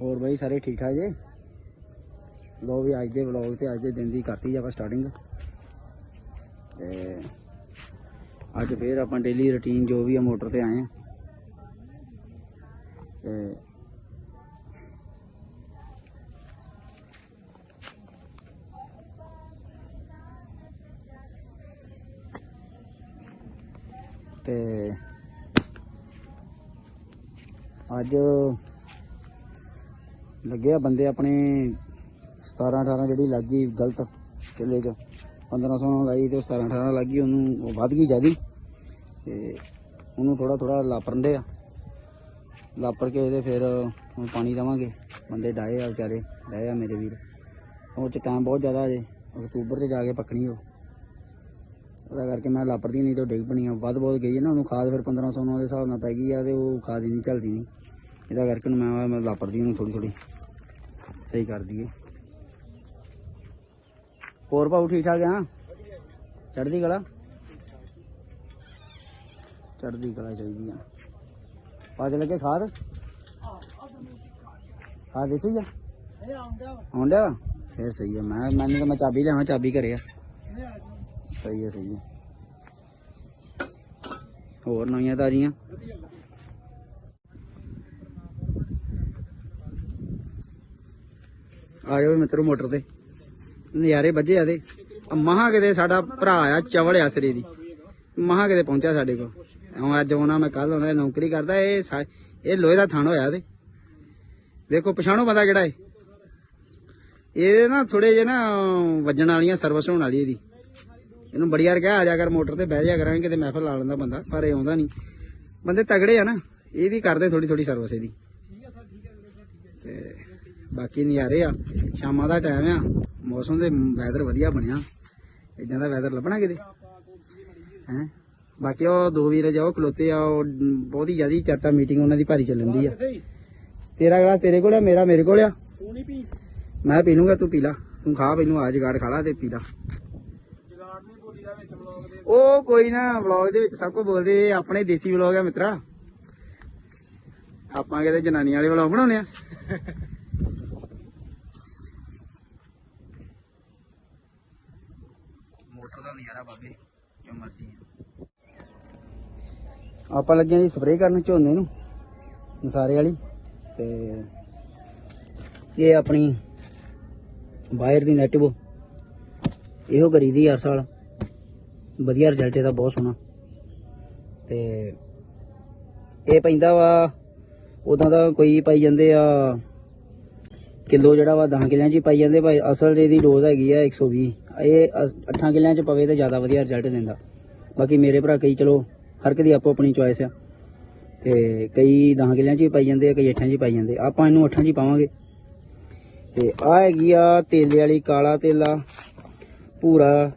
ਹੋਰ ਬਾਈ ਸਾਰੇ ਠੀਕ ਠਾਕ ਜੇ? ਲੋ ਵੀ ਅੱਜ ਦੇ ਵਲੌਗ ਤੇ ਅੱਜ ਦੇ ਦਿਨ ਦੀ ਕਰਤੀ ਆਪਾਂ ਸਟਾਰਟਿੰਗ ਤੇ ਅੱਜ ਫੇਰ ਆਪਾਂ ਡੇਲੀ ਰੁਟੀਨ ਜੋ ਵੀ ਆ ਮੋਟਰ ਤੇ ਆਏ ਆ। ਤੇ ਤੇ ਅੱਜ ਲੱਗੇ ਆ ਬੰਦੇ ਆਪਣੇ 17 18 ਜਿਹੜੀ ਲੱਗੀ ਗਲਤ ਕਿੱਲੇ 'ਚ 1500 ਨਾਲ ਲਾਈ ਤੇ 17 18 ਲੱਗੀ, ਉਹਨੂੰ ਉਹ ਵੱਧ ਗਈ ਜਿਆਦੀ। ਤੇ ਉਹਨੂੰ ਥੋੜਾ ਥੋੜਾ ਲਾਪਰੰਦੇ ਆ। ਲਾਪਰ ਕੇ ਤੇ ਫਿਰ ਹੁਣ ਪਾਣੀ ਦੇਵਾਂਗੇ। ਬੰਦੇ ਡਾਏ ਆ ਵਿਚਾਰੇ, ਡਾਏ ਆ ਮੇਰੇ ਵੀਰ। ਉਹ ਚ ਟਾਈਮ ਬਹੁਤ ਜ਼ਿਆਦਾ ਜੇ, ਅਕਤੂਬਰ 'ਚ ਜਾ ਕੇ ਪੱਕਣੀ ਉਹ। ਉਹਦਾ ਕਰਕੇ ਮੈਂ ਲਾਪਰਦੀ ਨਹੀਂ ਤੇ ਉਹ ਡਿੱਗ ਪਣੀ ਆ ਵੱਧ ਬਹੁਤ ਗਈ ਹੈ ਨਾ, ਉਹਨੂੰ ਖਾਦ ਫਿਰ 1500 ਨਾਲ ਦੇ ਹਿਸਾਬ ਨਾਲ ਪੈ ਗਈ ਆ ਤੇ ਉਹ ਖਾਦ ਹੀ ਨਹੀਂ ਚੱਲਦੀ ਨਹੀਂ। ਇਹਦਾ ਕਰਕੇ ਹੁਣ ਮੈਂ ਮੈਂ ਲਾਪਰਦੀ ਨੂੰ ਥੋੜੀ ਥੋੜੀ ਸਹੀ ਕਰ ਦਈਏ ਹੋਰ ਭਾਉ ਠੀਕ ਠਾਕ ਆ ਚੜਦੀ ਕਲਾ ਚੜਦੀ ਕਲਾ ਚਾਹੀਦੀ ਆ ਪਾਜ ਲੱਗੇ ਖਾਦ ਖਾਦ ਦਿੱਤੀ ਆ ਆਉਂਦਾ ਵਾ ਫੇਰ ਸਹੀ ਆ ਮੈਂ ਮੈਨੂੰ ਤਾਂ ਮੈਂ ਚਾਬੀ ਲਿਆਵਾਂ ਚਾਬੀ ਘਰੇ ਆ ਸਹੀ ਹੈ ਸਹੀ ਹੈ ਹੋਰ ਨਵੀਆਂ ਤਾਜ਼ੀਆਂ ਆ ਜਾਓ ਮਿੱਤਰੋ ਮੋਟਰ ਤੇ। ਨਜ਼ਾਰੇ ਵੱਜੇ ਆ ਦੇ ਮਹਾ ਕਿਤੇ ਸਾਡਾ ਭਰਾ ਆ ਚਵਲ ਆ ਸਿਰੇ ਦੀ। ਮਹਾ ਕਿਤੇ ਪਹੁੰਚਿਆ ਸਾਡੇ ਕੋਲ। ਹੁਣ ਅੱਜ ਆਉਣਾ, ਮੈਂ ਕੱਲ ਆਉਣਾ ਨੌਕਰੀ ਕਰਦਾ, ਇਹ ਇਹ ਲੋਹੇ ਦਾ ਥਣ ਹੋਇਆ ਤੇ। ਦੇਖੋ ਪਛਾਣੋ ਬੰਦਾ ਕਿਹੜਾ ਏ। ਇਹ ਨਾ ਥੋੜੇ ਜਿਹੇ ਨਾ, ਵੱਜਣ ਵਾਲੀਆਂ ਸਰਵਿਸ ਹੋਣ ਵਾਲੀ ਇਹਦੀ। ਇਹਨੂੰ ਬੜੀ ਵਾਰ ਕਿਹਾ, ਆ ਜਾ ਕਰ ਮੋਟਰ ਤੇ, ਬਹਿ ਜਾ ਕਰਾਂਗੇ, ਕਿਤੇ ਮਹਿਫਲ ਲਾ ਲੈਂਦਾ ਬੰਦਾ, ਪਰ ਇਹ ਆਉਂਦਾ ਨਹੀਂ। ਬੰਦੇ ਤਗੜੇ ਆ ਨਾ ਇਹਦੀ ਕਰਦੇ ਥੋੜੀ ਥੋੜੀ ਸਰਵਿਸ ਇਹਦੀ। ਤੇ ਬਾਕੀ ਨਜ਼ਾਰੇ ਆ। ਸ਼ਾਮਾਂ ਦਾ ਟਾਈਮ ਆ। ਮੌਸਮ ਦੇ ਵੈਦਰ ਵਧੀਆ ਬਣਿਆ। ਇਦਾਂ ਦਾ ਵੈਦਰ ਲੱਭਣਾ ਕਿਤੇ? ਹੈ? ਬਾਕੀ ਉਹ ਦੋ ਵੀਰ ਜਾਓ ਖਲੋਤੇ ਆ। ਉਹ ਬਹੁਤ ਹੀ ਜ਼ਿਆਦੀ ਚਰਚਾ ਮੀਟਿੰਗ ਉਹਨਾਂ ਦੀ ਭਾਰੀ ਚੱਲਣ ਦੀ ਆ। ਤੇਰਾ ਗਲਾ ਤੇਰੇ ਕੋਲ ਆ ਮੇਰਾ ਮੇਰੇ ਕੋਲ ਆ। ਤੂੰ ਨਹੀਂ ਪੀ। ਮੈਂ ਪੀ ਲੂੰਗਾ ਤੂੰ ਪੀ ਲਾ। ਤੂੰ ਖਾ ਪਹਿਲੂ ਆ ਜਗਾੜ ਖਾ ਲਾ ਤੇ ਪੀ ਲਾ। ਉਹ ਕੋਈ ਨਾ ਵਲੌਗ ਦੇ ਵਿੱਚ ਸਭ ਕੁਝ ਬੋਲਦੇ ਆਪਣੇ ਦੇਸੀ ਵਲੌਗ ਆ ਮਿੱਤਰਾ। ਆਪਾਂ ਕਿਤੇ ਜਨਾਨੀ ਵਾਲੇ ਵਲੌਗ ਬਣਾਉਣੇ ਆ ਮੋਟਰ ਦਾ ਨਜ਼ਾਰਾ ਬਾਬੇ ਜੋ ਮਰਜ਼ੀ ਆਪਾਂ ਲੱਗੇ ਜੀ ਸਪਰੇਅ ਕਰਨ ਝੋਨੇ ਨੂੰ ਨਸਾਰੇ ਵਾਲੀ, ਤੇ ਇਹ ਆਪਣੀ ਵਾਇਰ ਦੀ ਨੈਟਵੋ ਇਹੋ ਕਰੀਦੀ ਹਰ ਸਾਲ। ਵਧੀਆ ਰਿਜ਼ਲਟ ਇਹਦਾ ਬਹੁਤ ਸੋਹਣਾ। ਤੇ ਇਹ ਪੈਂਦਾ ਵਾ, ਉਦਾਂ ਦਾ ਕੋਈ ਪਾਈ ਜਾਂਦੇ ਆ, ਕਿਲੋ ਜਿਹੜਾ ਵਾ 10 ਕਿਲਿਆਂ ਚ ਪਾਈ ਜਾਂਦੇ, ਭਾਈ ਅਸਲ ਇਹਦੀ ਡੋਜ਼ ਹੈਗੀ ਆ 120 ਇਹ 8 ਕਿਲਿਆਂ ਚ ਪਵੇ ਤਾਂ ਜ਼ਿਆਦਾ ਵਧੀਆ ਰਿਜ਼ਲਟ ਦਿੰਦਾ। ਬਾਕੀ ਮੇਰੇ ਭਰਾ ਕਈ ਚਲੋ ਹਰ ਇੱਕ ਦੀ ਆਪੋ ਆਪਣੀ ਚੁਆਇਸ ਆ। ਤੇ ਕਈ 10 ਕਿਲਿਆਂ ਚ ਵੀ ਪਾਈ ਜਾਂਦੇ ਆ, ਕਈ 8 ਚ ਪਾਈ ਜਾਂਦੇ ਆਪਾਂ ਇਹਨੂੰ 8 ਚ ਹੀ ਪਾਵਾਂਗੇ। ਤੇ ਆ ਹੈਗੀ ਆ ਤੇਲੇ ਵਾਲੀ ਕਾਲਾ ਤੇਲਾ, ਭੂਰਾ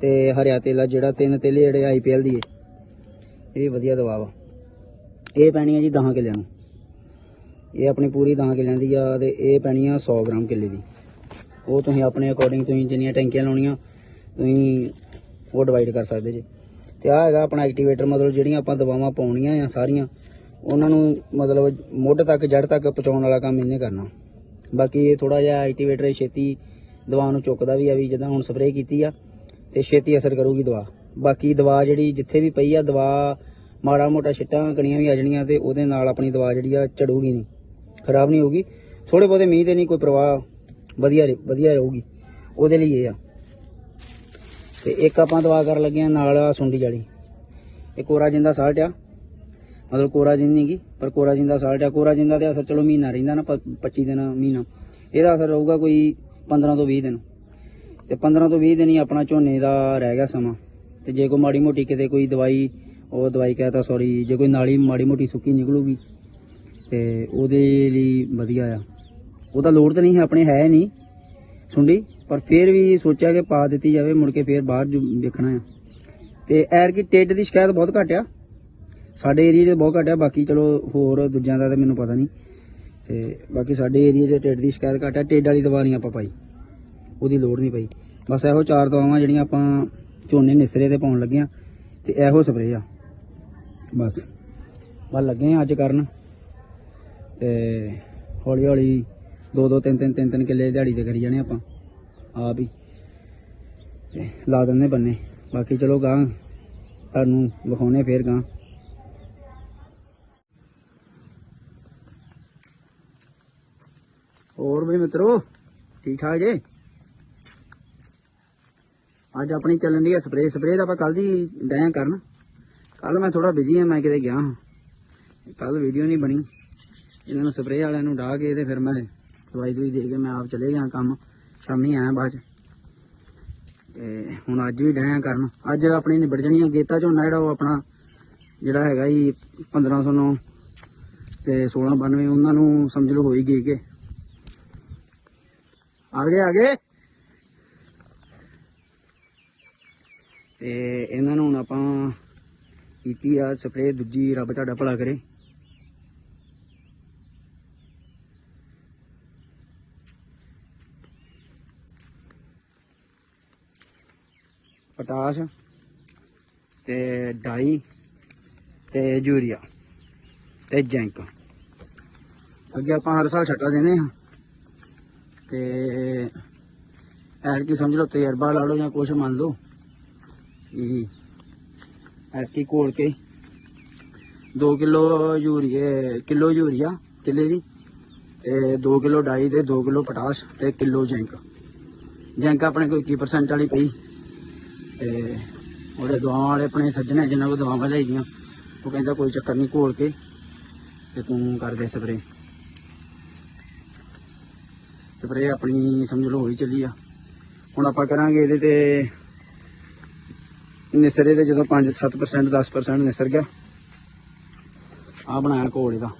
ਤੇ ਹਰਿਆ ਤੇਲਾ, ਜਿਹੜਾ ਤਿੰਨ ਤੇਲੇ ਜਿਹੜੇ ਆਈਪੀਐਲ ਦੀ ਏ। ਇਹ ਵਧੀਆ ਦਵਾ ਵਾ। ਇਹ ਪੈਣੀ ਆ ਜੀ 10 ਕਿੱਲਿਆਂ ਨੂੰ। ਇਹ ਆਪਣੀ ਪੂਰੀ 10 ਕਿਲਿਆਂ ਦੀ ਆ ਤੇ ਇਹ ਪੈਣੀ ਆ 100 ਗ੍ਰਾਮ ਕਿੱਲੇ ਦੀ। ਉਹ ਤੁਸੀਂ ਆਪਣੇ ਅਕੋਰਡਿੰਗ ਤੁਸੀਂ ਜਿੰਨੀਆਂ ਟੈਂਕੀਆਂ ਲਾਉਣੀਆਂ, ਤੁਸੀਂ ਉਹ ਡਿਵਾਈਡ ਕਰ ਸਕਦੇ ਜੀ। ਤੇ ਆ ਹੈਗਾ ਆਪਣਾ ਐਕਟੀਵੇਟਰ ਮਤਲਬ ਜਿਹੜੀਆਂ ਆਪਾਂ ਦਵਾਵਾਂ ਪਾਉਣੀਆਂ ਆ ਸਾਰੀਆਂ, ਉਹਨਾਂ ਨੂੰ ਮਤਲਬ ਮੁੱਢ ਤੱਕ ਜੜ ਤੱਕ ਪਹੁੰਚਾਉਣ ਵਾਲਾ ਕੰਮ ਇਹਨੇ ਕਰਨਾ। ਬਾਕੀ ਇਹ ਥੋੜਾ ਜਿਹਾ ਐਕਟੀਵੇਟਰ ਛੇਤੀ ਦਵਾ ਨੂੰ ਚੁੱਕਦਾ ਵੀ ਆ, ਵੀ ਜਦੋਂ ਹੁਣ ਸਪਰੇਅ ਕੀਤੀ ਆ, ਤੇ ਛੇਤੀ ਅਸਰ ਕਰੂਗੀ ਦਵਾ। ਬਾਕੀ ਦਵਾ ਜਿਹੜੀ ਜਿੱਥੇ ਵੀ ਪਈ ਆ, ਦਵਾ ਮਾੜਾ ਮੋਟਾ ਛਿੱਟਾਂ ਕਣੀਆਂ ਵੀ ਆ ਜਾਣੀਆਂ ਤੇ ਉਹਦੇ ਨਾਲ ਆਪਣੀ ਦਵਾ ਜਿਹੜੀ ਆ ਚੜੂਗੀ ਨਹੀਂ ਖਰਾਬ ਨਹੀਂ ਹੋਊਗੀ। ਥੋੜੇ ਬਹੁਤੇ ਮੀਂਹ ਤੇ ਨਹੀਂ ਕੋਈ ਪ੍ਰਵਾਹ ਵਧੀਆ ਰਹੇ- ਵਧੀਆ ਰਹੂਗੀ। ਉਹਦੇ ਲਈ ਇਹ ਆ। ਤੇ ਇੱਕ ਆਪਾਂ ਦਵਾ ਕਰਨ ਲੱਗੇ ਆ ਨਾਲ ਆ ਸੁੰਡੀ ਵਾਲੀ ਇਹ ਕੋਰਾ ਜਿੰਦਾ ਸਾਲਟ ਆ। ਮਤਲਬ ਕੋਰਾ ਜਿੰਦ ਨਹੀਂ ਗੀ, ਪਰ ਕੋਰਾ ਜਿੰਦਾ ਸਾਲਟ ਆ। ਕੋਰਾ ਜਿੰਦਾ ਤੇ ਅਸਰ ਚਲੋ ਮਹੀਨਾ ਰਹਿੰਦਾ ਨਾ, ਪ- 25 ਦਿਨ, ਮਹੀਨਾ। ਇਹਦਾ ਅਸਰ ਰਹੂਗਾ ਕੋਈ 15 ਤੋਂ 20 ਦਿਨ। ਤੇ 15 ਤੋਂ 20 ਦਿਨ ਹੀ ਆਪਣਾ ਝੋਨੇ ਦਾ ਰਹਿ ਗਿਆ ਸਮਾਂ। ਤੇ ਜੇ ਕੋਈ ਮਾੜੀ ਮੋਟੀ ਕਿਤੇ ਕੋਈ ਦਵਾਈ, ਉਹ ਦਵਾਈ ਕਹਤਾ ਸੌਰੀ ਜੇ ਕੋਈ ਨਾਲੀ ਮਾੜੀ ਮੋਟੀ ਸੁੱਕੀ ਨਿਕਲੂਗੀ, ਤੇ ਉਹਦੇ ਲਈ ਵਧੀਆ ਆ। ਉਹਦਾ ਲੋੜ ਤਾਂ ਨਹੀਂ ਹੈ, ਆਪਣੇ ਹੈ ਨਹੀਂ। ਸੁੰਡੀ? ਪਰ ਫਿਰ ਵੀ ਸੋਚਿਆ ਕਿ ਪਾ ਦਿੱਤੀ ਜਾਵੇ, ਮੁੜ ਕੇ ਫਿਰ ਬਾਹਰ ਜੋ, ਦੇਖਣਾ ਆ। ਤੇ ਐਰ ਕੀ ਟੇਡ ਦੀ ਸ਼ਿਕਾਇਤ ਬਹੁਤ ਘੱਟ ਆ। ਸਾਡੇ ਏਰੀਆ 'ਚ ਬਹੁਤ ਘੱਟ ਆ, ਬਾਕੀ ਚਲੋ ਹੋਰ ਦੂਜਿਆਂ ਦਾ ਤਾਂ ਮੈਨੂੰ ਪਤਾ ਨਹੀਂ ਤੇ ਬਾਕੀ ਸਾਡੇ ਏਰੀਆ 'ਚ ਟੇਡ ਦੀ ਸ਼ਿਕਾਇਤ ਘੱਟ ਆ ਟੇਡ ਵਾਲੀ ਦਵਾ ਨਹੀਂ ਆਪਾਂ ਪਾਈ। ਉਹਦੀ ਲੋੜ ਨਹੀਂ ਪਈ। ਬਸ ਇਹੋ ਚਾਰ ਦਵਾਵਾਂ ਜਿਹੜੀਆਂ ਆਪਾਂ ਝੋਨੇ ਨਿਸਰੇ ਤੇ ਪਾਉਣ ਲੱਗੇ ਆ ਤੇ ਇਹੋ ਸਪਰੇਅ ਆ। ਬਸ। ਬਸ ਲੱਗੇ ਆ ਅੱਜ ਕਰਨ। ਤੇ ਹੌਲੀ ਹੌਲੀ ਦੋ ਦੋ ਤਿੰਨ ਤਿੰਨ ਤਿੰਨ ਤਿੰਨ ਕਿੱਲੇ ਦਿਹਾੜੀ ਤੇ ਕਰੀ ਜਾਣੇ ਆਪਾਂ। ਆਪ ਹੀ। ਲਾ ਦਿੰਦੇ ਬੰਨੇ। ਬਾਕੀ ਚਲੋ ਗਾਂ ਤੁਹਾਨੂੰ ਵਿਖਾਉਣੇ ਫੇਰ ਗਾਂ ਹੋਰ ਵੀ ਮਿੱਤਰੋ ਠੀਕ ਠਾਕ ਜੇ? ਅੱਜ ਆਪਣੀ ਚੱਲਣ ਦੀ ਸਪਰੇ ਸਪਰੇ ਦਾ ਆਪਾਂ ਕੱਲ ਦੀ ਡੈਂ ਕਰਨ। ਕੱਲ ਮੈਂ ਥੋੜਾ ਬਿਜ਼ੀ ਹਾਂ ਮੈਂ ਕਿਤੇ ਗਿਆ ਹਾਂ। ਕੱਲ ਵੀਡੀਓ ਨਹੀਂ ਬਣੀ। ਇਹਨਾਂ ਨੂੰ ਸਪਰੇ ਵਾਲਿਆਂ ਨੂੰ ਢਾ ਕੇ ਤੇ ਫਿਰ ਮੈਂ ਦਵਾਈ ਦੂਈ ਦੇ ਕੇ ਮੈਂ ਆਪ ਚਲੇ ਗਿਆ ਕੰਮ। ਸ਼ਾਮੀ ਆਇਆ ਬਾਅਦ ਚ। ਤੇ ਹੁਣ ਅੱਜ ਵੀ ਡੈਂ ਕਰਨ। ਅੱਜ ਆਪਣੀ ਨਿਬੜ ਜਣੀ ਆ, ਗੇਤਾ ਝੋਨਾ ਜਿਹੜਾ ਉਹ ਆਪਣਾ ਜਿਹੜਾ ਹੈਗਾ ਜੀ 1509 ਤੇ 1692 ਉਹਨਾਂ ਨੂੰ ਸਮਝ ਲਓ ਹੋਈ ਗਈ ਕਿ। ਆ ਗਏ ਆ ਗਏ। ਤੇ ਇਹਨਾਂ ਨੂੰ ਹੁਣ ਆਪਾਂ ਕੀਤੀ ਆ ਸਪਰੇ ਦੂਜੀ ਰੱਬ ਤੁਹਾਡਾ ਭਲਾ ਕਰੇ। ਪਟਾਸ਼ ਤੇ ਡਾਈ ਤੇ ਯੂਰੀਆ ਤੇ ਜੈਂਕ। ਅੱਗੇ ਆਪਾਂ ਹਰ ਸਾਲ ਛੱਟਾ ਦਿੰਦੇ ਹਾਂ। ਤੇ ਐਰ ਕੀ ਸਮਝ ਲਓ ਤਜਰਬਾ ਲਾ ਲਓ ਜਾਂ ਕੁਛ ਮੰਨ ਲਓ ਕਿ ਐਰਕੀ ਕੋਲ ਕੇ 2 ਕਿਲੋ ਯੂਰੀਏ, ਕਿਲੋ ਯੂਰੀਆ ਕਿੱਲੇ ਦੀ ਤੇ 2 ਕਿਲੋ ਡਾਈ ਤੇ 2 ਕਿਲੋ ਪੋਟਾਸ਼ ਤੇ ਕਿਲੋ ਜ਼ਿੰਕ। ਜ਼ਿੰਕ ਆਪਣੇ ਕੋਈ 21% ਵਾਲੀ ਪਈ? ਤੇ ਉਹਦੇ ਦਵਾਵਾਂ ਵਾਲੇ ਆਪਣੇ ਸੱਜਣੇ ਜਿਨ੍ਹਾਂ ਕੋਲ ਦਵਾਵਾਂ ਲਈਆਂ ਉਹ ਕਹਿੰਦਾ ਕੋਈ ਚੱਕਰ ਨਹੀਂ ਘੋਲ ਕੇ ਤੇ ਤੂੰ ਕਰ ਦੇ ਸਪਰੇ ਸਪਰੇ ਆਪਣੀ ਸਮਝ ਲਓ ਹੋਈ ਚੱਲੀ ਆ। ਹੁਣ ਆਪਾਂ ਕਰਾਂਗੇ ਇਹਦੇ ਤੇ ਨਿਸਰੇ ਦੇ ਜਦੋਂ 5-7% 10% ਨਿਸਰ ਗਿਆ। ਆ ਬਣਾਇਆ ਘੋਲ ਇਹਦਾ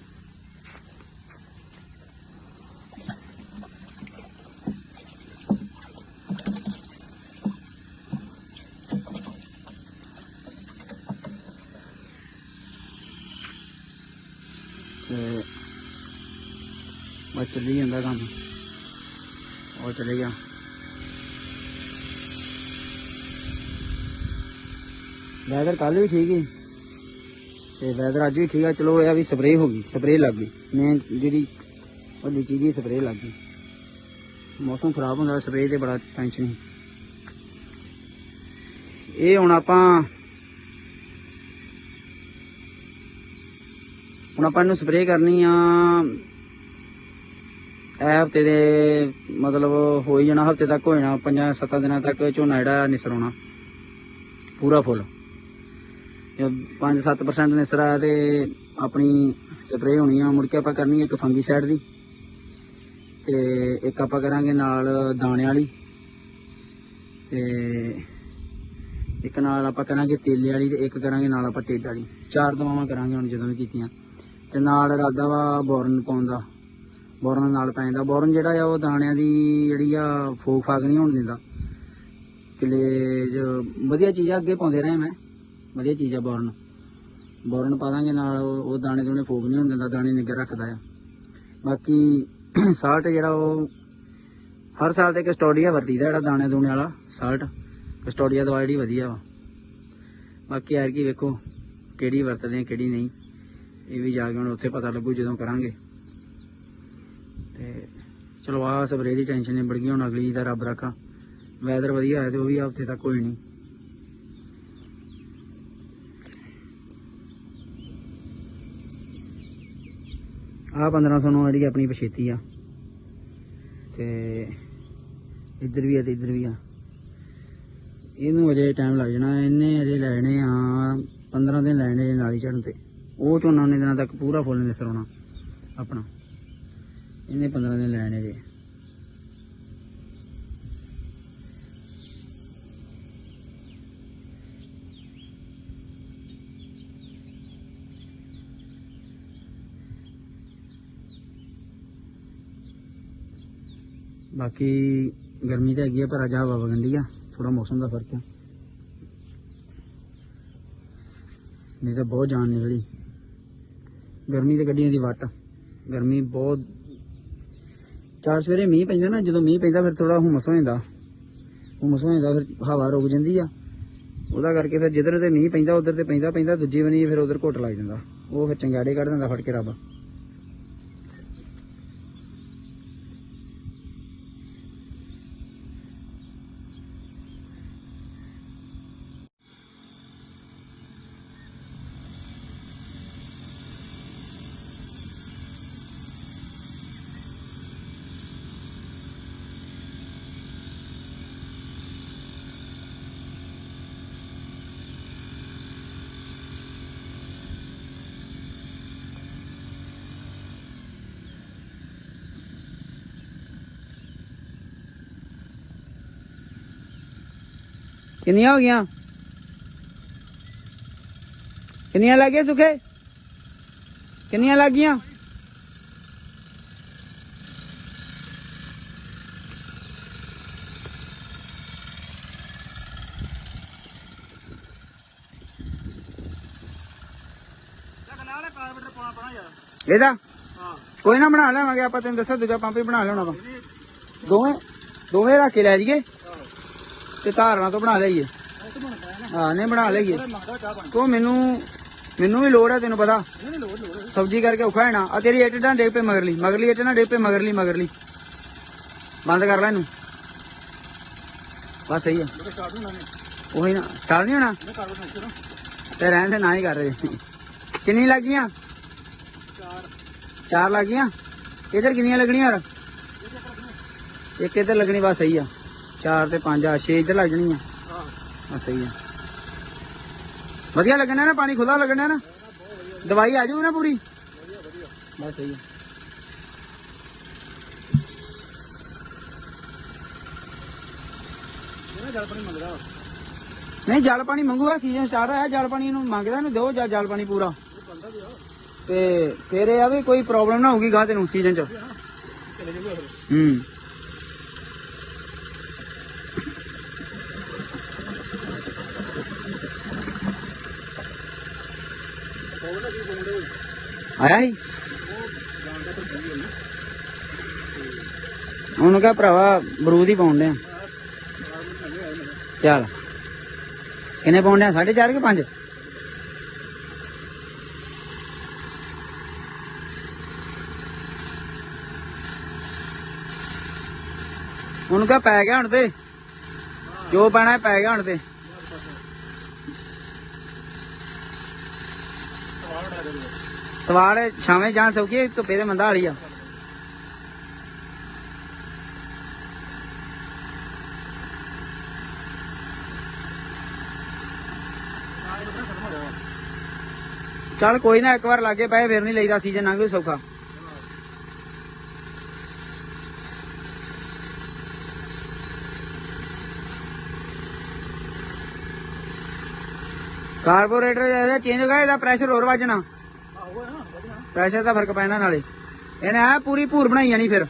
ਤੇ ਬਸ ਚੱਲੀ ਜਾਂਦਾ ਕੰਮ ਉਹ ਚਲੇ ਗਿਆ ਵੈਦਰ ਕੱਲ ਵੀ ਠੀਕ ਹੀ ਤੇ ਵੈਦਰ ਅੱਜ ਵੀ ਠੀਕ ਆ। ਚਲੋ, ਇਹ ਆ ਵੀ ਸਪਰੇਅ ਹੋ ਗਈ। ਸਪਰੇਅ ਲੱਗ ਗਈ। ਮੈਂ ਜਿਹੜੀ ਵੱਡੀ ਚੀਜ਼ ਹੀ ਸਪਰੇਅ ਲੱਗ ਗਈ। ਮੌਸਮ ਖਰਾਬ ਹੁੰਦਾ ਸਪਰੇਅ ਤੇ ਬੜਾ ਟੈਨਸ਼ਨ ਸੀ। ਇਹ ਹੁਣ ਆਪਾਂ ਹੁਣ ਆਪਾਂ ਇਹਨੂੰ ਸਪਰੇਅ ਕਰਨੀ ਆ। ਇਹ ਹਫ਼ਤੇ ਦੇ ਮਤਲਬ ਹੋ ਹੀ ਜਾਣਾ। ਹਫ਼ਤੇ ਤੱਕ ਹੋ ਜਾਣਾ। ਪੰਜਾਂ ਸੱਤਾਂ ਦਿਨਾਂ ਤੱਕ ਝੋਨਾ ਜਿਹੜਾ ਨਿਸਰ ਪੂਰਾ ਫੁੱਲ। 5-7% ਨਿਸਰ ਆਇਆ ਤੇ ਆਪਣੀ ਸਪਰੇਅ ਹੋਣੀ ਆ। ਮੁੜ ਕੇ ਆਪਾਂ ਕਰਨੀ ਇੱਕ ਫੰਗੀਸਾਈਡ ਦੀ। ਤੇ ਇੱਕ ਆਪਾਂ ਕਰਾਂਗੇ ਨਾਲ ਦਾਣੇ ਵਾਲੀ। ਤੇ ਇੱਕ ਨਾਲ ਆਪਾਂ ਕਰਾਂਗੇ ਤੇਲੇ ਵਾਲੀ ਤੇ ਇੱਕ ਕਰਾਂਗੇ ਨਾਲ ਆਪਾਂ ਟੇਡ ਵਾਲੀ। ਚਾਰ ਦਵਾਵਾਂ ਕਰਾਂਗੇ ਹੁਣ ਜਦੋਂ ਵੀ ਕੀਤੀਆਂ। ਤੇ ਨਾਲ ਇਰਾਦਾ ਵਾ ਬੋਰਨ ਪਾਉਣ ਦਾ। ਬੋਰਨ ਨਾਲ ਪੈ ਜਾਂਦਾ ਬੋਰਨ ਜਿਹੜਾ ਆ ਉਹ ਦਾਣਿਆਂ ਦੀ ਜਿਹੜੀ ਆ ਫੋਕ ਫਾਕ ਨਹੀਂ ਹੋਣ ਦਿੰਦਾ। ਕਿਲੇ ਜੋ ਵਧੀਆ ਚੀਜ਼ਾਂ ਅੱਗੇ ਪਾਉਂਦੇ ਰਹੇ ਮੈਂ। ਵਧੀਆ ਚੀਜ਼ ਆ ਬੋਰਨ। ਬੋਰਨ ਪਾ ਦਾਂਗੇ ਨਾਲ, ਉਹ ਦਾਣੇ ਦੂਣੇ ਫੋਕ ਨਹੀਂ ਹੁੰਦਾ, ਦਾਣੇ ਨਿੱਗਰ ਰੱਖਦਾ ਆ। ਬਾਕੀ ਸਾਲਟ ਜਿਹੜਾ ਉਹ, ਹਰ ਸਾਲ ਤੇ ਕਸਟੋਡੀਆ ਵਰਤੀਦਾ ਜਿਹੜਾ ਦਾਣੇ ਦੂਣੇ ਵਾਲਾ ਸਾਲਟ। ਕਸਟੋਡੀਆ ਦਵਾਈ ਜਿਹੜੀ ਵਧੀਆ ਵਾ। ਬਾਕੀ ਯਾਰ ਕੀ ਵੇਖੋ ਕਿਹੜੀ ਵਰਤਦੇ ਆ, ਕਿਹੜੀ ਨਹੀਂ। ਇਹ ਵੀ ਜਾ ਕੇ ਹੁਣ ਉੱਥੇ ਪਤਾ ਲੱਗੂ ਜਦੋਂ ਕਰਾਂਗੇ। ਤੇ ਚਲੋ ਆ ਸਪਰੇ ਦੀ ਟੈਨਸ਼ਨ ਬੜ ਗਈ, ਹੁਣ ਅਗਲੀ ਦਾ ਰੱਬ ਰੱਖਾ। ਵੈਦਰ ਵਧੀਆ ਹੈ ਤੇ ਉਹ ਵੀ ਹਫ਼ਤੇ ਤੱਕ ਹੋਈ ਨਹੀਂ। ਆ 1500 ਨੂੰ ਜਿਹੜੀ ਆਪਣੀ ਪਛੇਤੀ ਆ। ਤੇ ਇੱਧਰ ਵੀ ਆ ਤੇ ਇੱਧਰ ਵੀ ਆ। ਇਹਨੂੰ ਅਜੇ ਟਾਈਮ ਲੱਗ ਜਾਣਾ। ਇਹਨੇ ਅਜੇ ਲੈਣੇ ਆ 15 ਦਿਨ ਲੈਣੇ ਨਾਲੀ ਝੜਨ ਤੇ। ਉਹ ਝੋਨਾ ਉਹਨੇ ਦਿਨਾਂ ਤੱਕ ਪੂਰਾ ਫੁੱਲ ਨਿਸਰ ਆਉਣਾ ਆਪਣਾ। ਇਹਨੇ 15 ਦਿਨ ਲੈਣੇ ਜੇ। ਬਾਕੀ ਗਰਮੀ ਤਾਂ ਹੈਗੀ ਆ, ਪਰ ਅੱਜ ਹਵਾ ਵਗਣ ਡਈ ਆ। ਥੋੜਾ ਮੌਸਮ ਦਾ ਫ਼ਰਕ ਆ। ਨਹੀਂ ਤਾਂ ਬਹੁਤ ਜਾਨ ਨਿਕਲੀ। ਗਰਮੀ ਤੇ ਗੱਡੀਆਂ ਦੀ ਵੱਟ ਗਰਮੀ ਬਹੁਤ ਚਾਰ ਸਵੇਰੇ ਮੀਂਹ ਪੈਂਦਾ ਨਾ, ਜਦੋਂ ਮੀਂਹ ਪੈਂਦਾ ਫਿਰ ਥੋੜਾ ਹੁਮਸ ਹੋ ਜਾਂਦਾ। ਹੁਮਸ ਹੋ ਜਾਂਦਾ, ਫਿਰ ਹਵਾ ਰੁਕ ਜਾਂਦੀ ਆ। ਉਹਦਾ ਕਰਕੇ ਫਿਰ ਜਿੱਧਰ ਤੇ ਮੀਂਹ ਪੈਂਦਾ, ਉਧਰ ਤੇ ਪੈਂਦਾ ਪੈਂਦਾ, ਦੂਜੀ ਬਣੀ ਫਿਰ ਉਧਰ ਘੁੱਟ ਲੱਗ ਜਾਂਦਾ। ਉਹ ਫਿਰ ਚੰਗਾੜੇ ਕੱਢ ਦਿੰਦਾ ਫੜ ਕੇ ਰੱਬ। ਕਿੰਨੀਆਂ ਹੋ ਗਈਆਂ? ਕਿੰਨੀਆਂ ਲੱਗ ਗਈਆਂ ਸੁਖੇ? ਕਿੰਨੀਆਂ ਲੱਗ ਇਹਦਾ? ਕੋਈ ਨਾ ਬਣਾ ਲਵਾਂਗੇ ਆਪਾਂ ਤੈਨੂੰ ਦੱਸਿਆ ਦੂਜਾ ਪੰਪ ਹੀ ਬਣਾ ਲੈਣਾ ਵਾ। ਦੋਵੇਂ ਦੋਵੇਂ ਰੱਖ ਕੇ ਲੈ ਜਾਈਏ। ਤੇ ਧਾਰਨਾ ਤੋਂ ਬਣਾ ਲਈਏ। ਹਾਂ, ਨਹੀਂ ਬਣਾ ਲਈਏ। ਮੰਗਦਾ ਤੂੰ ਮੈਨੂੰ ਮੈਨੂੰ ਵੀ ਲੋੜ ਹੈ ਤੈਨੂੰ ਪਤਾ। ਸਬਜ਼ੀ ਕਰਕੇ ਔਖਾ ਹੈ ਨਾ ਆ ਤੇਰੀ ਇੱਟ ਨਾ ਡੇਪ ਪੇ ਮਗਰਲੀ। ਮਗਰਲੀ ਇੱਟ ਨਾ ਡੇਪ ਪੇ ਮਗਰਲੀ ਮਗਰਲੀ। ਬੰਦ ਕਰ ਲੈ ਇਹਨੂੰ। ਬਸ ਸਹੀ ਆ। ਉਹੀ ਨਾ, ਸਟਾਰਟ ਨਹੀਂ ਹੋਣਾ? ਤੇ ਰਹਿਣ ਦੇ, ਨਾ ਹੀ ਕਰ ਰਹੇ। ਕਿੰਨੀ ਲੱਗੀਆਂ? ਚਾਰ। ਚਾਰ ਲੱਗੀਆਂ? ਇਧਰ ਕਿੰਨੀਆਂ ਲੱਗਣੀਆਂ ਯਾਰ ਇੱਕ ਇਧਰ ਲੱਗਣੀ, ਬਸ ਸਹੀ ਆ। ਚਾਰ ਤੇ ਪੰਜ ਆ ਛੇ ਇਧਰ ਲੱਗ ਜਾਣੀਆਂ। ਹਾਂ ਆ ਸਹੀ ਆ। ਵਧੀਆ ਲੱਗਣਾ ਨਾ ਪਾਣੀ ਖੁੱਲਾ ਲੱਗਣਾ ਨਾ। ਦਵਾਈ ਆ ਜਾਊ ਨਾ ਪੂਰੀ। ਬਸ ਸਹੀ ਆ। ਜਲ ਪਾਣੀ ਮੰਗਦਾ ਨਹੀਂ ਜਲ ਪਾਣੀ ਮੰਗੂਗਾ ਸੀਜ਼ਨ ਸਟਾਰਟ ਹੋਇਆ ਜਲ ਪਾਣੀ ਇਹਨੂੰ ਮੰਗਦਾ ਇਹਨੂੰ ਦਿਓ ਜਾਂ ਜਲ ਪਾਣੀ ਪੂਰਾ। ਤੇ ਫਿਰ ਇਹ ਆ ਵੀ ਕੋਈ ਪ੍ਰੋਬਲਮ ਨਾ ਹੋਊਗੀ ਗਾਂ ਤੈਨੂੰ ਸੀਜ਼ਨ ਚ। ਹੂੰ ਉਹ ਨਾ ਕੀ ਬੋਲਦੇ ਆਇਆ ਸੀ? ਜਾਣਦਾ ਤਾਂ ਸਹੀ ਉਹਨੂੰ ਕਹ, ਭਰਾਵਾ ਬਰੂਦ ਹੀ ਪਾਉਣ ਆ ਚੱਲ। ਕਿੰਨੇ ਪਾਉਣ ਆ 4.5 ਕਿ 5 ਉਹਨੂੰ ਕਹ, ਪੈ ਗਿਆ ਹੁਣ ਤੇ। ਜੋ ਪੈਣਾ ਪੈ ਗਿਆ ਹੁਣ ਤੇ। ਸਵਾਲ ਛਾਵੇਂ ਜਾਣ ਸੌਕੀ ਧੁੱਪੇ ਦੇ ਮੰਦਾ ਵਾਲੀ ਆ। ਚੱਲ ਕੋਈ ਨਾ, ਇੱਕ ਵਾਰ ਲਾਗੇ ਪਏ, ਫਿਰ ਨਹੀਂ ਲਈਦਾ ਸੀਜ਼ਨ ਲੰਘੂ ਸੌਖਾ। ਕਾਰਬੋਰੇਟਰ ਚੇਂਜ ਹੋ ਗਿਆ, ਇਹਦਾ ਪ੍ਰੈਸ਼ਰ ਹੋਰ ਵੱਜਣਾ। ਪ੍ਰੈਸ਼ਰ ਦਾ ਫ਼ਰਕ ਪੈਣਾ ਨਾਲੇ। ਇਹਨੇ ਆ ਪੂਰੀ ਭੂਰ ਬਣਾਈ ਜਾਣੀ ਫਿਰ।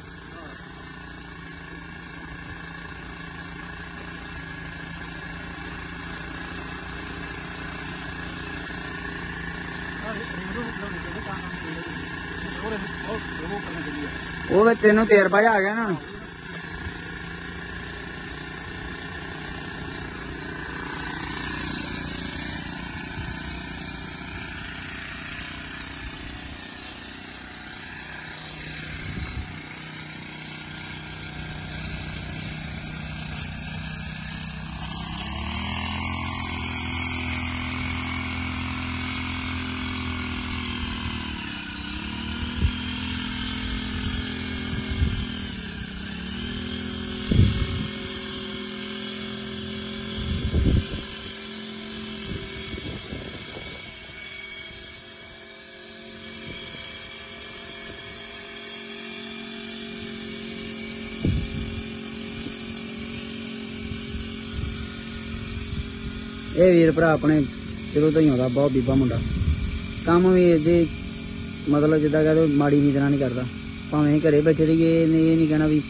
ਉਹ ਵੇ ਤੈਨੂੰ ਤੇਰ ਪਾਇਆ ਆ ਗਿਆ ਨਾ ਇਹ ਵੀਰ ਭਰਾ ਆਪਣੇ ਸ਼ੁਰੂ ਤੋਂ ਹੀ ਆਉਂਦਾ, ਬਹੁਤ ਬੀਬਾ ਮੁੰਡਾ। ਕੰਮ ਵੀ ਇਹਦੇ ਮਤਲਬ ਜਿੱਦਾਂ ਕਹਦੇ ਮਾੜੀ ਨੀਂਦ ਨਾਲ ਨਹੀਂ ਕਰਦਾ। ਭਾਵੇਂ ਅਸੀਂ ਘਰੇ ਬੈਠੇ ਰਹੀਏ, ਇਹਨੇ ਇਹ ਨਹੀਂ ਕਹਿਣਾ ਵੀ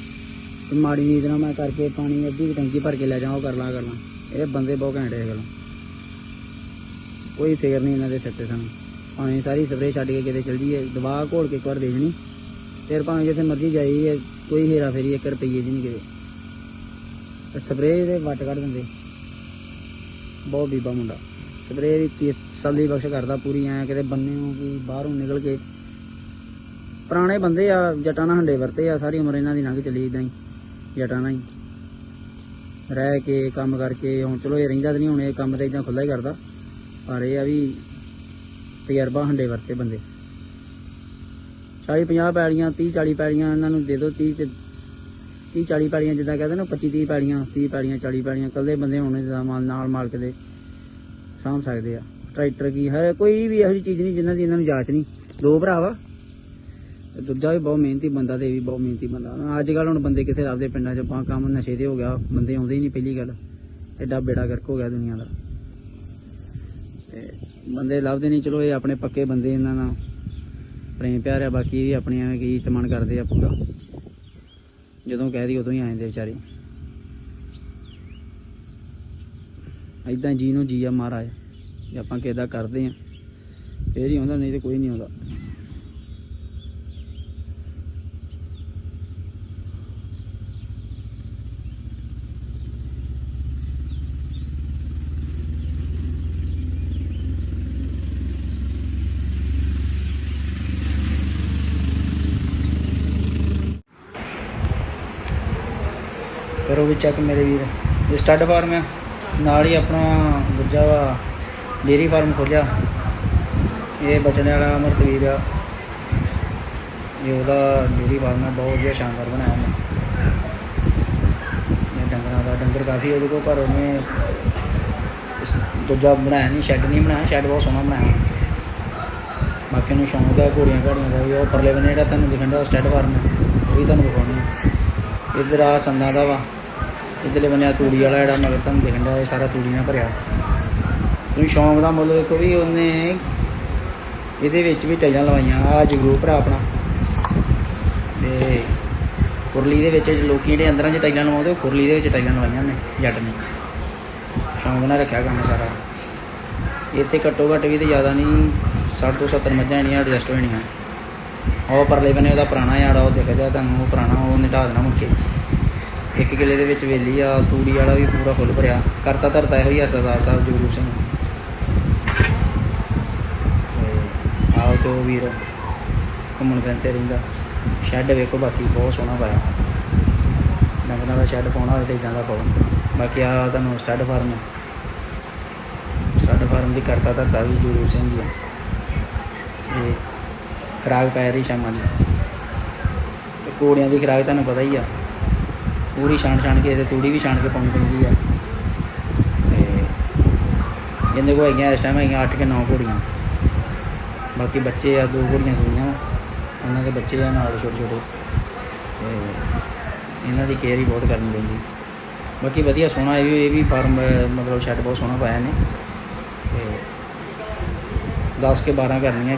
ਮਾੜੀ ਨੀਂਦ ਨਾਲ ਮੈਂ ਕਰਕੇ ਪਾਣੀ ਅੱਧੀ ਕੁ ਟੈਂਕੀ ਭਰ ਕੇ ਲੈ ਜਾਵਾਂ, ਉਹ ਕਰ ਲਾਂ ਕਰ ਲਾਂ। ਇਹ ਬੰਦੇ ਬਹੁਤ ਘੈਂਟ ਇਹ ਗੱਲੋਂ। ਕੋਈ ਫਿਕਰ ਨਹੀਂ ਇਹਨਾਂ ਦੇ ਸਿਰ ਤੇ ਸਾਨੂੰ। ਭਾਵੇਂ ਸਾਰੀ ਸਪਰੇਅ ਛੱਡ ਕੇ ਕਿਤੇ ਚਲ ਜੀਏ ਦਵਾ ਘੋਲ ਕੇ ਇੱਕ ਵਾਰ ਦੇ ਜਣੀ ਫਿਰ ਭਾਵੇਂ ਜਿੱਥੇ ਮਰਜ਼ੀ ਜਾਈਏ, ਕੋਈ ਹੇਰਾ ਫੇਰੀ 1 ਰੁਪਈਏ ਦੀ ਨਹੀਂ ਕਿਤੇ। ਸਪਰੇਅ ਦੇ ਵੱਟ ਕੱਢ ਦਿੰਦੇ। ਬਹੁਤ ਬੀਬਾ ਮੁੰਡਾ। ਸਪਰੇਅ ਦੀ ਤਸੱਲੀ ਬਖਸ਼ ਕਰਦਾ ਪੂਰੀ, ਐ ਕਿਤੇ ਬੰਨੇ ਹੋ ਕਿ ਬਾਹਰੋਂ ਨਿਕਲ ਕੇ। ਪੁਰਾਣੇ ਬੰਦੇ ਆ, ਜਟਾਂ ਨਾਲ ਹੰਡੇ ਵਰਤੇ ਆ, ਸਾਰੀ ਉਮਰ ਇਹਨਾਂ ਦੀ ਲੰਘ ਚਲੀ ਇਦਾਂ ਹੀ, ਜਟਾਂ ਨਾਲ ਹੀ। ਰਹਿ ਕੇ ਕੰਮ ਕਰਕੇ, ਹੁਣ ਚਲੋ ਇਹ ਰਹਿੰਦਾ ਤਾਂ ਨਹੀਂ, ਹੁਣ ਇਹ ਕੰਮ ਤਾਂ ਇਦਾਂ ਖੁੱਲਾ ਹੀ ਕਰਦਾ। ਪਰ ਇਹ ਆ ਵੀ ਤਜਰਬਾ ਹੰਡੇ ਵਰਤੇ ਬੰਦੇ। 40 50 ਪੈਲੀਆਂ 30 40 ਪੈਲੀਆਂ ਇਹਨਾਂ ਨੂੰ ਦੇ ਦਿਓ 30 ਤੇ 30 40 ਪੈੜੀਆਂ ਜਿੱਦਾਂ ਕਹਿੰਦੇ ਨਾ 25 30 ਪੈੜੀਆਂ 30 ਪੈੜੀਆਂ 40 ਪੈੜੀਆਂ, ਇਕੱਲੇ ਬੰਦੇ ਹੋਣੇ ਜਿੱਦਾਂ ਮਾਲ, ਨਾਲ ਮਾਲਕ ਦੇ ਸਾਂਭ ਸਕਦੇ ਆ। ਟਰੈਕਟਰ ਕੀ ਹੈ ਕੋਈ ਵੀ ਇਹੋ ਜਿਹੀ ਚੀਜ਼ ਨਹੀਂ ਜਿਨ੍ਹਾਂ ਦੀ ਇਹਨਾਂ ਨੂੰ ਜਾਂਚ ਨਹੀਂ। ਦੋ ਭਰਾ ਵਾ ਦੂਜਾ ਵੀ ਬਹੁਤ ਮਿਹਨਤੀ ਬੰਦਾ ਤੇ ਵੀ ਬਹੁਤ ਮਿਹਨਤੀ ਬੰਦਾ। ਅੱਜ ਕੱਲ ਹੁਣ ਬੰਦੇ ਕਿੱਥੇ ਲੱਭਦੇ ਪਿੰਡਾਂ 'ਚ ਪਾ ਕੰਮ ਨਸ਼ੇ ਦੇ ਹੋ ਗਿਆ, ਬੰਦੇ ਆਉਂਦੇ ਹੀ ਨਹੀਂ ਪਹਿਲੀ ਗੱਲ। ਐਡਾ ਬੇੜਾ ਗਰਕ ਹੋ ਗਿਆ ਦੁਨੀਆ ਦਾ। ਤੇ ਬੰਦੇ ਲੱਭਦੇ ਨਹੀਂ, ਚਲੋ ਇਹ ਆਪਣੇ ਪੱਕੇ ਬੰਦੇ ਇਹਨਾਂ ਨਾਲ। ਪ੍ਰੇਮ ਪਿਆਰ ਆ, ਬਾਕੀ ਵੀ ਆਪਣੀਆਂ ਕੀ ਤਮਨ ਕਰਦੇ ਆ ਪੂਰਾ। ਜਦੋਂ ਕਹਿ ਦੀ ਉਦੋਂ ਹੀ ਆ ਜਾਂਦੇ ਵਿਚਾਰੇ। ਐਦਾਂ ਜੀ ਨੂੰ ਜੀ ਆ ਮਹਾਰਾਜ, ਜੇ ਆਪਾਂ ਕਿਹਦਾ ਕਰਦੇ ਆ ਫੇਰ ਹੀ ਆਉਂਦਾ, ਨਹੀਂ ਤੇ ਕੋਈ ਨਹੀਂ ਆਉਂਦਾ। ਵੀ ਚੈੱਕ ਮੇਰੇ ਵੀਰ। ਇਹ ਸਟੱਡ ਫਾਰਮ ਆ। ਨਾਲ ਹੀ ਆਪਣਾ ਦੂਜਾ ਵਾ ਡੇਰੀ ਫਾਰਮ ਖੋਲਿਆ। ਇਹ ਬਚਣੇ ਵਾਲਾ ਅਮਰਤਵੀਰ ਆ। ਇਹ ਉਹਦਾ ਡੇਰੀ ਫਾਰਮ ਆ, ਬਹੁਤ ਵਧੀਆ ਸ਼ਾਨਦਾਰ ਬਣਾਇਆ ਮੈਂ ਇਹ ਡੰਗਰਾਂ ਦਾ, ਡੰਗਰ ਕਾਫੀ ਉਹਦੇ ਕੋਲ, ਪਰ ਉਹਨੇ ਦੂਜਾ ਬਣਾਇਆ ਨਹੀਂ ਸ਼ੈੱਡ ਨਹੀਂ ਬਣਾਇਆ। ਸ਼ੈੱਡ ਬਹੁਤ ਸੋਹਣਾ ਬਣਾਇਆ ਬਾਕੀ ਨੂੰ ਸ਼ੌਂਕ ਹੈ ਘੋੜੀਆਂ ਘਾੜੀਆਂ ਦਾ ਵੀ। ਉਹ ਪਰਲੇ ਬੰਨੇ ਜਿਹੜਾ ਤੁਹਾਨੂੰ ਦਿਖਣ ਦਾ ਸਟੱਡ ਫਾਰਮ ਹੈ ਉਹ ਵੀ ਤੁਹਾਨੂੰ ਵਿਖਾਉਣੇ ਆ। ਇੱਧਰ ਆ ਸੰਦਾਂ ਦਾ ਵਾ। ਇੱਧਰਲੇ ਬੰਨੇ ਆ ਤੂੜੀ ਵਾਲਾ ਜਿਹੜਾ, ਮਗਰ ਤੁਹਾਨੂੰ ਦਿਖਣ ਦਾ ਇਹ ਸਾਰਾ ਤੂੜੀ ਨਾਲ ਭਰਿਆ। ਤੁਸੀਂ ਸ਼ੌਂਕ ਦਾ ਮੁੱਲ ਵੇਖੋ ਵੀ ਉਹਨੇ ਇਹਦੇ ਵਿੱਚ ਵੀ ਟਾਈਲਾਂ ਲਵਾਈਆਂ ਆ ਜਗਰੂਪ ਭਰਾ ਆਪਣਾ। ਤੇ ਕੁਰਲੀ ਦੇ ਵਿੱਚ ਲੋਕੀ ਜਿਹੜੇ ਅੰਦਰਾਂ 'ਚ ਟਾਈਲਾਂ ਲਵਾਉਂਦੇ, ਉਹ ਕੁਰਲੀ ਦੇ ਵਿੱਚ ਟਾਈਲਾਂ ਲਵਾਈਆਂ ਨੇ, ਜੱਟ ਨੇ। ਸ਼ੌਂਕ ਨਾਲ ਰੱਖਿਆ ਕੰਮ ਸਾਰਾ। ਇੱਥੇ ਘੱਟੋ ਘੱਟ ਵੀ ਤੇ ਜ਼ਿਆਦਾ ਨਹੀਂ 60 ਤੋਂ 70 ਮੱਝਾਂ ਜਿਹੜੀਆਂ ਐਡਜਸਟ ਹੋਣੀਆਂ ਉਹ ਪਰਲੇ ਬੰਨੇ ਉਹਦਾ ਪੁਰਾਣਾ ਯਾੜਾ ਉਹ ਦਿਖਦਾ ਤੁਹਾਨੂੰ, ਉਹ ਪੁਰਾਣਾ, ਉਹ ਨਿਢਾ ਦੇਣਾ ਮੁੜ ਇੱਕ ਕਿਲੇ ਦੇ ਵਿੱਚ ਵੇਲੀ ਆ, ਤੂੜੀ ਵਾਲਾ ਵੀ ਪੂਰਾ ਫੁੱਲ ਭਰਿਆ। ਕਰਤਾ ਧਰਤਾ ਇਹੋ ਹੀ ਆ ਸਰਦਾਰ ਸਾਹਿਬ ਜਗਰੂਪ ਸਿੰਘ। ਤੇ ਆਓ ਤੇ ਉਹ ਵੀਰ ਘੁੰਮਣ ਫਿਰਨ ਤੇ ਰਹਿੰਦਾ। ਸ਼ੈੱਡ ਵੇਖੋ, ਬਾਕੀ ਬਹੁਤ ਸੋਹਣਾ ਪਾਇਆ। ਡੰਗਰਾਂ ਦਾ ਸ਼ੈੱਡ ਪਾਉਣਾ ਹੋਵੇ ਤਾਂ ਇਦਾਂ ਦਾ ਪਾਓ। ਬਾਕੀ ਆ ਤੁਹਾਨੂੰ ਸਟੱਡ ਫਾਰਮ ਸਟੱਡ ਫਾਰਮ ਦੀ ਕਰਤਾ ਧਰਤਾ ਵੀ ਜਗਰੂਪ ਸਿੰਘ ਦੀ ਆ। ਇਹ ਖਰਾਕ ਪੈ ਰਹੀ ਸ਼ਾਮਾਂ ਦੀ। ਤੇ ਘੋੜਿਆਂ ਦੀ ਖਰਾਕ ਤੁਹਾਨੂੰ ਪਤਾ ਹੀ ਆ। ਪੂਰੀ ਛਾਣ ਛਾਣ ਕੇ ਤੇ ਤੂੜੀ ਵੀ ਛਾਣ ਕੇ ਪਾਉਣੀ ਪੈਂਦੀ ਆ। ਤੇ ਇਹਦੇ ਕੋਲ ਹੈਗੀਆਂ ਇਸ ਟਾਈਮ ਹੈਗੀਆਂ 8 ਕੇ 9 ਘੋੜੀਆਂ। ਬਾਕੀ ਬੱਚੇ ਆ, ਦੋ ਘੋੜੀਆਂ ਸੂਈਆਂ ਉਹਨਾਂ ਦੇ ਬੱਚੇ ਆ ਨਾਲ ਛੋਟੇ ਛੋਟੇ। ਤੇ ਇਹਨਾਂ ਦੀ ਕੇਅਰ ਹੀ ਬਹੁਤ ਕਰਨੀ ਪੈਂਦੀ। ਬਾਕੀ ਵਧੀਆ ਸੋਹਣਾ ਇਹ ਵੀ ਇਹ ਵੀ ਫਾਰਮ ਮਤਲਬ ਸ਼ੈੱਡ ਬਹੁਤ ਸੋਹਣਾ ਪਾਇਆ ਨੇ ਤੇ 10 ਕੇ 12 ਕਰਨੀਆਂ।